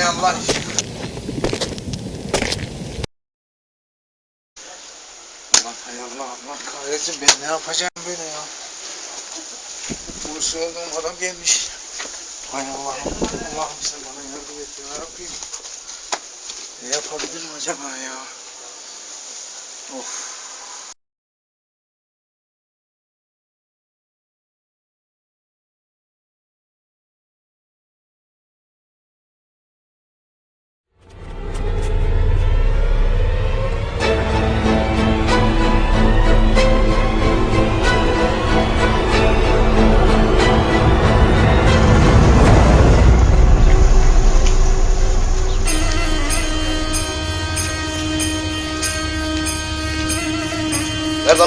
Yalan iş. Allah hay Allah Allah kahretsin ben ne yapacağım böyle ya. Uğursuz olduğum adam gelmiş. Hay Allah'ım Allah'ım sen bana yardım et ya Rabbim. Ne yapabilirim acaba ya? Of.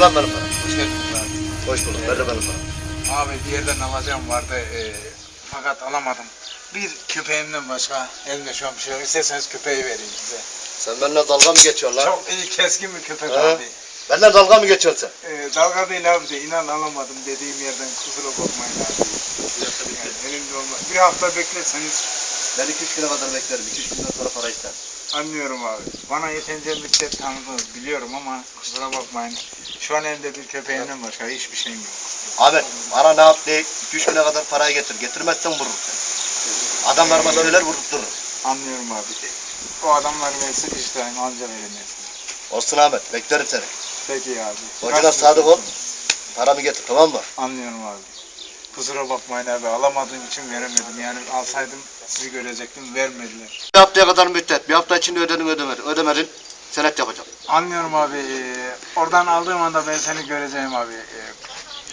Lan benim param? Hoş geldiniz abi. Hoş bulduk. Nerede benim param? Abi bir yerden alacağım vardı e, fakat alamadım. Bir köpeğimden başka elimde şu an bir şey yok. İsterseniz köpeği vereyim size. Sen benimle dalga mı geçiyorsun lan? Çok iyi keskin bir köpek He? abi. Benimle dalga mı geçiyorsun sen? E, dalga değil abi de inan alamadım dediğim yerden kusura bakmayın abi. Yani elimde olmaz. Bir hafta beklerseniz Ben iki üç güne kadar beklerim. İki üç günden sonra para isterim. Anlıyorum abi. Bana yeterince müddet tanıdınız biliyorum ama kusura bakmayın. Şu an elimde bir köpeğimden başka hiçbir şeyim yok. Ahmet bana ne yap iki üç güne kadar parayı getir. Getirmezsen vururum seni. Adamlarıma söyler vurdurturum. Anlıyorum abi. O adamlar verse işte anca verilmez. Olsun Ahmet. Beklerim seni. Peki abi. Hocana sadık ol. Paramı getir tamam mı? Anlıyorum abi. Kusura bakmayın abi alamadığım için veremedim. Yani alsaydım sizi görecektim vermediler. Bir haftaya kadar müddet. Bir hafta içinde ödedin ödemedin. Ödemedin. Senet yapacağım. Anlıyorum abi. ee, oradan aldığım anda ben seni göreceğim abi. Ee,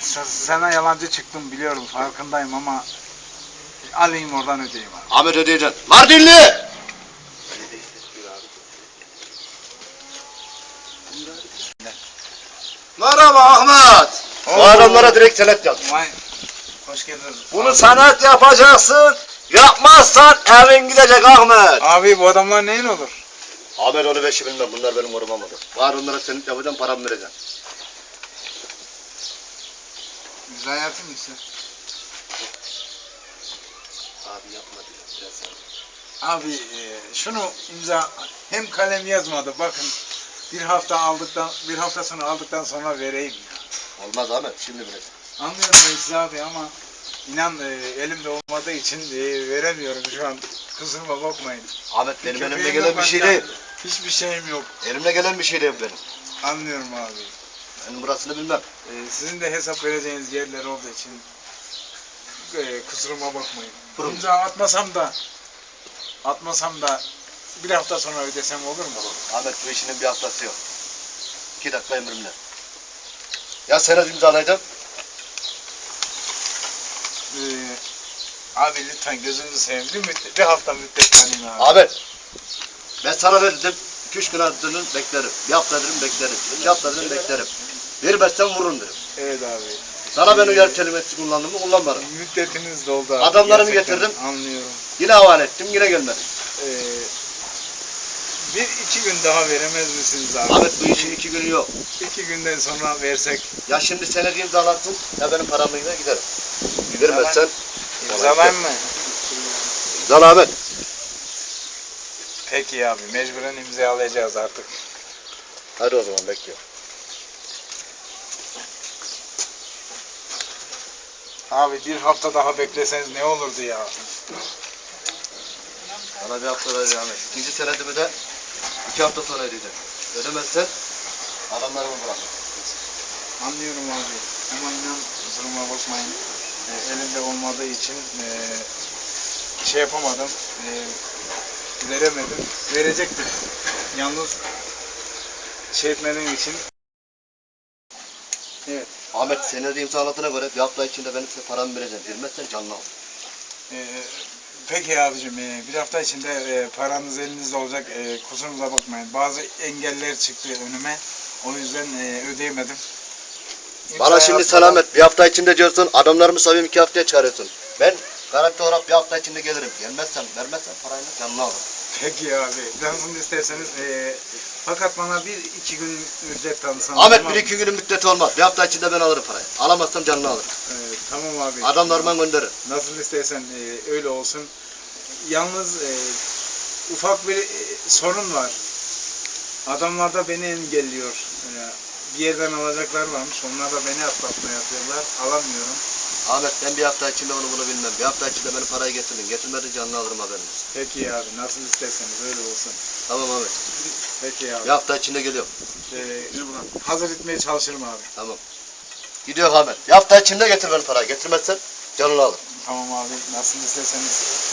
s- sana yalancı çıktım biliyorum farkındayım ama alayım oradan ödeyeyim abi. Ahmet ödeyeceksin. Mardinli! Merhaba Ahmet. Bu adamlara direkt senet yap. Vay. Hoş geldiniz. Bunu senet yapacaksın. Yapmazsan evin gidecek Ahmet. Abi bu adamlar neyin olur? Ahmet onu beşi bilmem. Bunlar benim korumamadı. Var onlara senet yapacağım paramı vereceğim. Güzel yapayım mı size? Abi yapma diyor. Biraz. Abi ee, şunu imza hem kalem yazmadı bakın bir hafta aldıktan bir hafta sonra aldıktan sonra vereyim ya. Olmaz Ahmet. Şimdi bilirsin. Anlıyorum Veysel abi ama inan e, elimde olmadığı için e, veremiyorum şu an. Kusuruma bakmayın. Ahmet benim elimde Köpeğimden gelen bir şey başka değil. Hiçbir şeyim yok. Elimde gelen bir şey değil benim. Anlıyorum abi. Ben burasını bilmem. E, sizin de hesap vereceğiniz yerler olduğu için e, kusuruma bakmayın. Kurum. İmza atmasam da atmasam da bir hafta sonra ödesem olur mu? Ahmet bu işinin bir haftası yok. İki dakika emrimle. Ya senet imzalayacağım. E, abi lütfen gözünüzü seveyim. Bir, müddet, bir hafta müddet tanıyın abi. Ahmet. Ben sana verdim. İki üç gün ardını beklerim. Bir hafta dedim beklerim. İki hafta dedim beklerim. Vermezsen vururum dedim. Evet abi. Sana ben uyar kelimesi kullandım mı kullanmadım. Müddetiniz doldu abi. Adamlarımı Gerçekten getirdim. Anlıyorum. Yine havale ettim yine gelmedi. Ee, bir iki gün daha veremez misiniz abi? Ahmet bu işin iki günü yok. İki günden sonra versek Ya şimdi senedi imzalarsın ya benim paramı yine giderim. Vermezsen imzalayayım mı? imzala Ahmet. Peki abi mecburen imzalayacağız artık. Hadi o zaman bekliyorum. Abi bir hafta daha bekleseniz ne olurdu ya? Bana bir hafta ver Ahmet. İkinci senedimi de iki hafta sonra ödeyeceğim. Ödemezsen adamlarımı bırak. Anlıyorum abi. Ama inan kusuruma bakmayın. Ee, elimde olmadığı için ee, şey yapamadım. Ee, veremedim. Verecektim. Yalnız şey etmediğim için Evet. Ahmet senedi imzaladığına göre bir hafta içinde benim size paramı vereceğim. Vermezsen canlı al. Ee, peki abicim ee, bir hafta içinde ee, paranız elinizde olacak. Ee, kusurumuza bakmayın. Bazı engeller çıktı önüme. O yüzden ee, ödeyemedim. Bana şimdi atmadan- selamet. Bir hafta içinde diyorsun. Adamlarımı sayıyorum iki haftaya çağırıyorsun. Ben garanti olarak bir hafta içinde gelirim. Gelmezsen, vermezsen parayı canlı alırım. Peki abi. Nasıl isterseniz. ee, fakat bana bir iki gün ücret tanısanız. Ahmet bir iki günün müddeti olmaz. Bir hafta içinde ben alırım parayı. Alamazsam canlı alırım. Ee, tamam abi. Adamlarıma gönderirim. Nasıl istersen ee, öyle olsun. Yalnız ee, ufak bir e, sorun var. Adamlar da beni engelliyor. E, bir yerden alacaklar varmış. Onlar da beni atlatma yapıyorlar. Alamıyorum. Ahmet ben bir hafta içinde onu bunu bilmem. Bir hafta içinde beni parayı getirin. Getirmedi canını alırım haberiniz. Peki abi nasıl isterseniz öyle olsun. Tamam Ahmet. Peki abi. Bir hafta içinde geliyorum. E, hazır etmeye çalışırım abi. Tamam. Gidiyor Ahmet. Bir hafta içinde getir beni parayı. Getirmezsen canını alırım. Tamam abi nasıl isterseniz.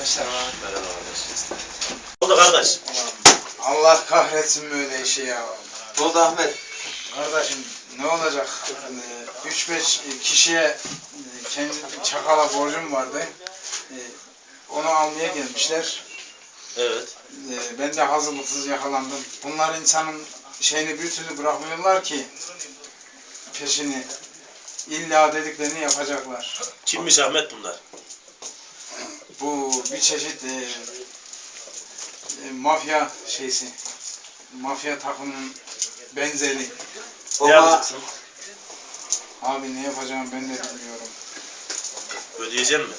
Merhaba arkadaşlar. Merhaba oldu kardeş? Allah kahretsin böyle işi ya. Ne oldu Ahmet? Kardeşim ne olacak? 3-5 kişiye e, kendi çakala borcum vardı. E, Onu almaya gelmişler. Evet. E, Ben de hazırlıksız yakalandım. Bunlar insanın şeyini bir türlü bırakmıyorlar ki peşini. İlla dediklerini yapacaklar. Kimmiş Ahmet bunlar? Bu bir çeşit e, e, mafya şeysi. Mafya takımının benzeri. Ne yapacaksın? Abi ne yapacağım ben de bilmiyorum. Ödeyeceğim mi?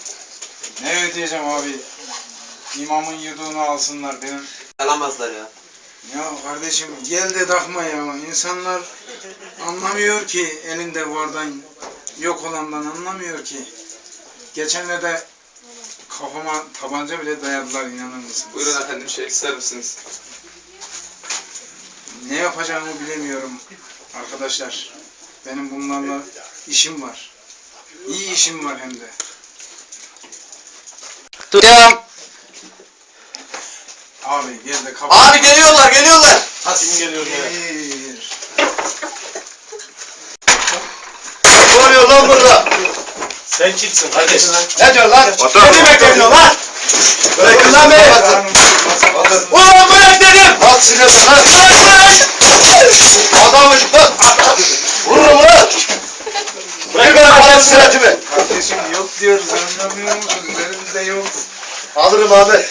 Ne ödeyeceğim abi? İmamın yudunu alsınlar benim. Alamazlar ya. Ya kardeşim gel de takma ya. İnsanlar anlamıyor ki elinde vardan yok olandan anlamıyor ki. Geçenlerde kafama tabanca bile dayadılar inanır mısınız? Buyurun efendim şey ister misiniz? Ne yapacağımı bilemiyorum arkadaşlar. Benim bunlarla işim var. İyi işim var hem de. Duyuyorum. Abi gel de kapı. Abi geliyorlar geliyorlar. Kim geliyor? Bir. Ne oluyor lan burada? Sen kimsin kardeş? Ne diyor lan? Ne demek lan? Bırakın lan beni. Ulan bırak dedim! At silahını lan. Adam öldü lan. Vururum lan. Bırak bana parayı silahımı. Kardeşim yok diyoruz anlamıyor musun? Elimizde yok. Alırım Ahmet.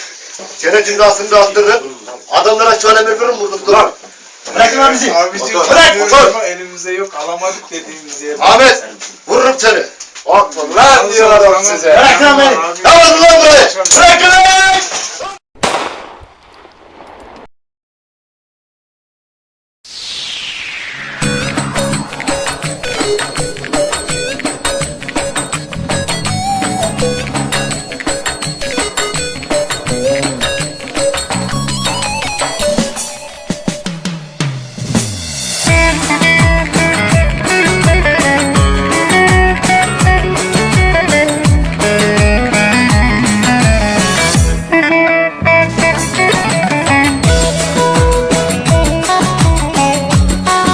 Gene cündasını da attırırım. Adamlara şöyle bir vururum vurdurtturar. Bırakın lan bizi! Abicim Otur, bırak, otur. ama elimizde yok alamadık dediğimiz yer. Ahmet vururum seni. Korkma lan diyor adam size. Bırak lan beni! Yalnız lan burayı. Bırakın lan!